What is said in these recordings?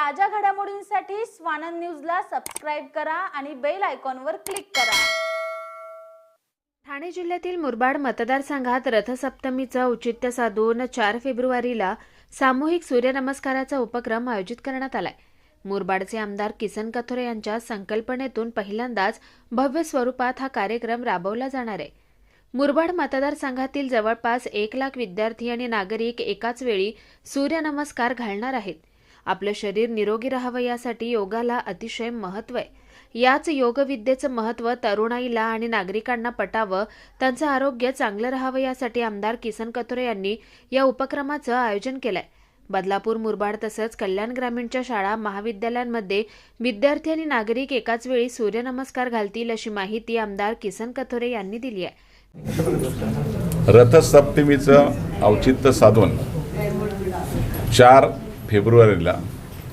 ताज्या घडामोडींसाठी स्वानंद न्यूजला सबस्क्राईब करा आणि बेल आयकॉनवर क्लिक करा. ठाणे जिल्ह्यातील मुरबाड मतदारसंघात रथसप्तमीचं औचित्य साधून चार फेब्रुवारीला सामूहिक सूर्यनमस्काराचा उपक्रम आयोजित करण्यात आलाय. मुरबाडचे आमदार किसन कथोरे यांच्या संकल्पनेतून पहिल्यांदाच भव्य स्वरूपात हा कार्यक्रम राबवला जाणार आहे. मुरबाड मतदारसंघातील जवळपास एक लाख विद्यार्थी आणि नागरिक एकाच वेळी सूर्यनमस्कार घालणार आहेत. आपलं शरीर निरोगी राहावं यासाठी योगाला अतिशय महत्त्व आहे. याच योगविद्येचं महत्त्व तरुणाईला आणि नागरिकांना पटावं त्यांचं आरोग्य चांगलं राहावं यासाठी आमदार किसन कथोरे यांनी या उपक्रमाचं आयोजन केलंय. बदलापूर मुरबाड तसंच कल्याण ग्रामीणच्या शाळा महाविद्यालयांमध्ये विद्यार्थी आणि नागरिक एकाच वेळी सूर्यनमस्कार घालतील अशी माहिती आमदार किसन कथोरे यांनी दिली आहे. रथसप्तमीचं औचित्य साधून चार फेब्रुवारीला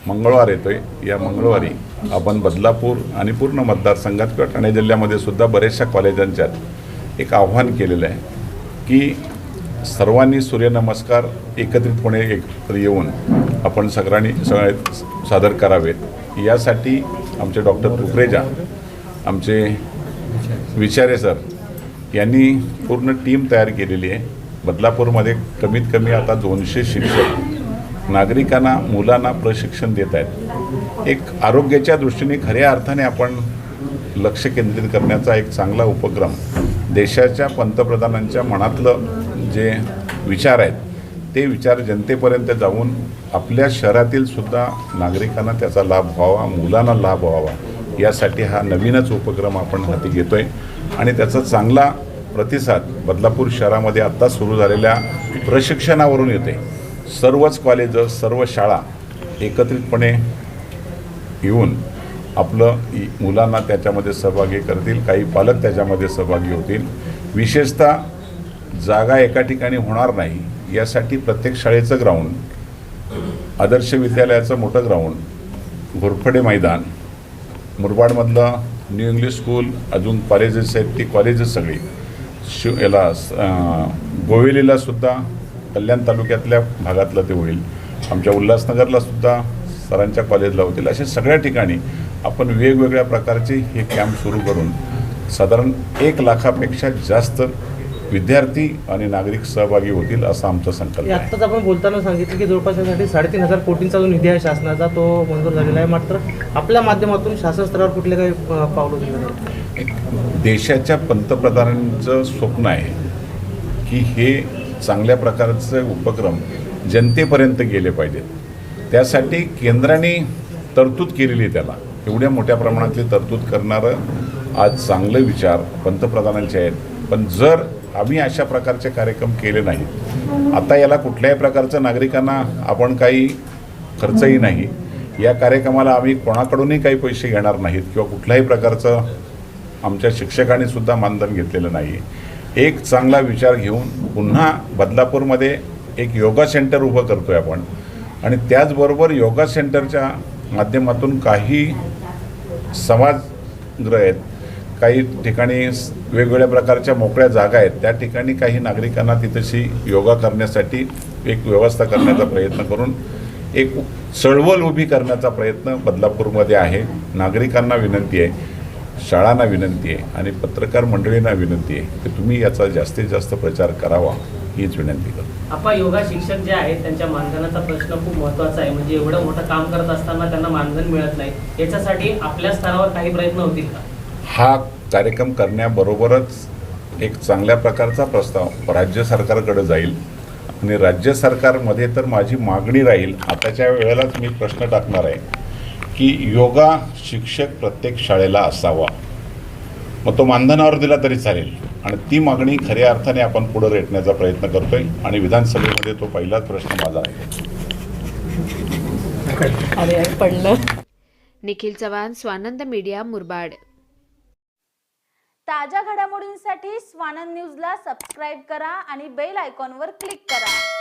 मंगळवार येतो आहे या मंगळवारी आपण बदलापूर आणि पूर्ण मतदारसंघात किंवा ठाणे जिल्ह्यामध्ये सुद्धा बऱ्याचशा कॉलेजांच्यात एक आव्हान केलेलं आहे की सर्वांनी सूर्यनमस्कार एकत्रितपणे एकत्र येऊन आपण सगळ्यांनी सगळे सादर करावेत. यासाठी आमचे डॉक्टर कुकरेजा आमचे विचारे सर यांनी पूर्ण टीम तयार केलेली आहे. बदलापूरमध्ये कमीत कमी आता दोनशे शिक्षक नागरिकांना मुलांना प्रशिक्षण देत आहेत. एक आरोग्याच्या दृष्टीने खऱ्या अर्थाने आपण लक्ष केंद्रित करण्याचा एक चांगला उपक्रम देशाच्या पंतप्रधानांच्या मनातलं जे विचार आहेत ते विचार जनतेपर्यंत जाऊन आपल्या शहरातील सुद्धा नागरिकांना त्याचा लाभ व्हावा मुलांना लाभ व्हावा यासाठी हा नवीनच उपक्रम आपण हाती आहे आणि त्याचा चांगला प्रतिसाद बदलापूर शहरामध्ये आत्ता सुरू झालेल्या प्रशिक्षणावरून येते सर्वच कॉलेज सर्व शाळा एकत्रितपणे येऊन आपलं मुलांना त्याच्यामध्ये सहभागी करतील काही पालक त्याच्यामध्ये सहभागी होतील. विशेषतः जागा एका ठिकाणी होणार नाही यासाठी प्रत्येक शाळेचं ग्राउंड आदर्श विद्यालयाचं मोठं ग्राउंड घोरफडे मैदान मुरबाडमधलं न्यू इंग्लिश स्कूल अजून कॉलेजेस आहेत ती कॉलेजेस सगळी. शिव याला गोवेलीला सुद्धा कल्याण तालुक्यातल्या भागातलं ते होईल. आमच्या उल्हासनगरला सुद्धा सरांच्या कॉलेजला होतील. अशा सगळ्या ठिकाणी आपण वेगवेगळ्या प्रकारचे हे कॅम्प सुरू करून साधारण एक लाखापेक्षा जास्त विद्यार्थी आणि नागरिक सहभागी होतील असा आमचा संकल्प आत्ताच आपण बोलताना सांगितलं की जवळपास यासाठी साडेतीन हजार कोटींचा जो निधी आहे शासनाचा तो मंजूर झालेला आहे. मात्र आपल्या माध्यमातून शासन स्तरावर कुठले काही पावलं जातात देशाच्या पंतप्रधानांचं स्वप्न आहे की हे चांगल्या प्रकारचे उपक्रम जनतेपर्यंत गेले पाहिजेत. त्यासाठी केंद्राने तरतूद केलेली आहे त्याला. एवढ्या मोठ्या प्रमाणातली तरतूद करणारं आज चांगले विचार पंतप्रधानांचे आहेत. पण जर आम्ही अशा प्रकारचे कार्यक्रम केले नाहीत आता याला कुठल्याही प्रकारचं नागरिकांना आपण काही खर्चही नाही. या कार्यक्रमाला आम्ही कोणाकडूनही काही पैसे घेणार नाहीत किंवा कुठल्याही प्रकारचं आमच्या शिक्षकांनी सुद्धा मानधन घेतलेलं नाही. एक चांगला विचार घेऊन पुन्हा बदलापूरमध्ये एक योगा सेंटर उभं करतो आहे आपण. आणि त्याचबरोबर योगा सेंटरच्या माध्यमातून काही समाजगृह आहेत काही ठिकाणी वेगवेगळ्या प्रकारच्या मोकळ्या जागा आहेत त्या ठिकाणी काही नागरिकांना तिथशी योगा करण्यासाठी एक व्यवस्था करण्याचा प्रयत्न करून एक चळवळ उभी करण्याचा प्रयत्न बदलापूरमध्ये आहे. नागरिकांना विनंती आहे. शाळांना विनंती आहे आणि पत्रकार मंडळींना विनंती आहे की तुम्ही याचा जास्तीत जास्त प्रचार करावा हीच विनंती करतो. आपा योगा शिक्षक जे आहेत त्यांच्या मानधनाचा प्रश्न खूप महत्त्वाचा आहे. म्हणजे एवढं मोठं काम करत असताना त्यांना मानधन मिळत नाही. याच्यासाठी आपल्या स्तरावर काही प्रयत्न होतील का? हा कार्यक्रम करण्याबरोबरच एक चांगल्या प्रकारचा प्रस्ताव राज्य सरकारकडे जाईल. आणि राज्य सरकारमध्ये तर माझी मागणी राहील आताच्या वेळेलाच मी प्रश्न टाकणार आहे. की योगा शिक्षक प्रत्येक शाळेला असावा. मग तो मानधनावर दिला तरी चालेल. आणि ती मागणी खऱ्या अर्थाने आपण पुढे रेटण्याचा प्रयत्न करतोय आणि विधानसभेमध्ये तो पहिलाच प्रश्न माझा आहे. निखिल चव्हाण स्वानंद मीडिया मुरबाड. ताज्या घडामोडींसाठी स्वानंद न्यूजला सबस्क्राईब करा आणि बेल आयकॉनवर क्लिक करा.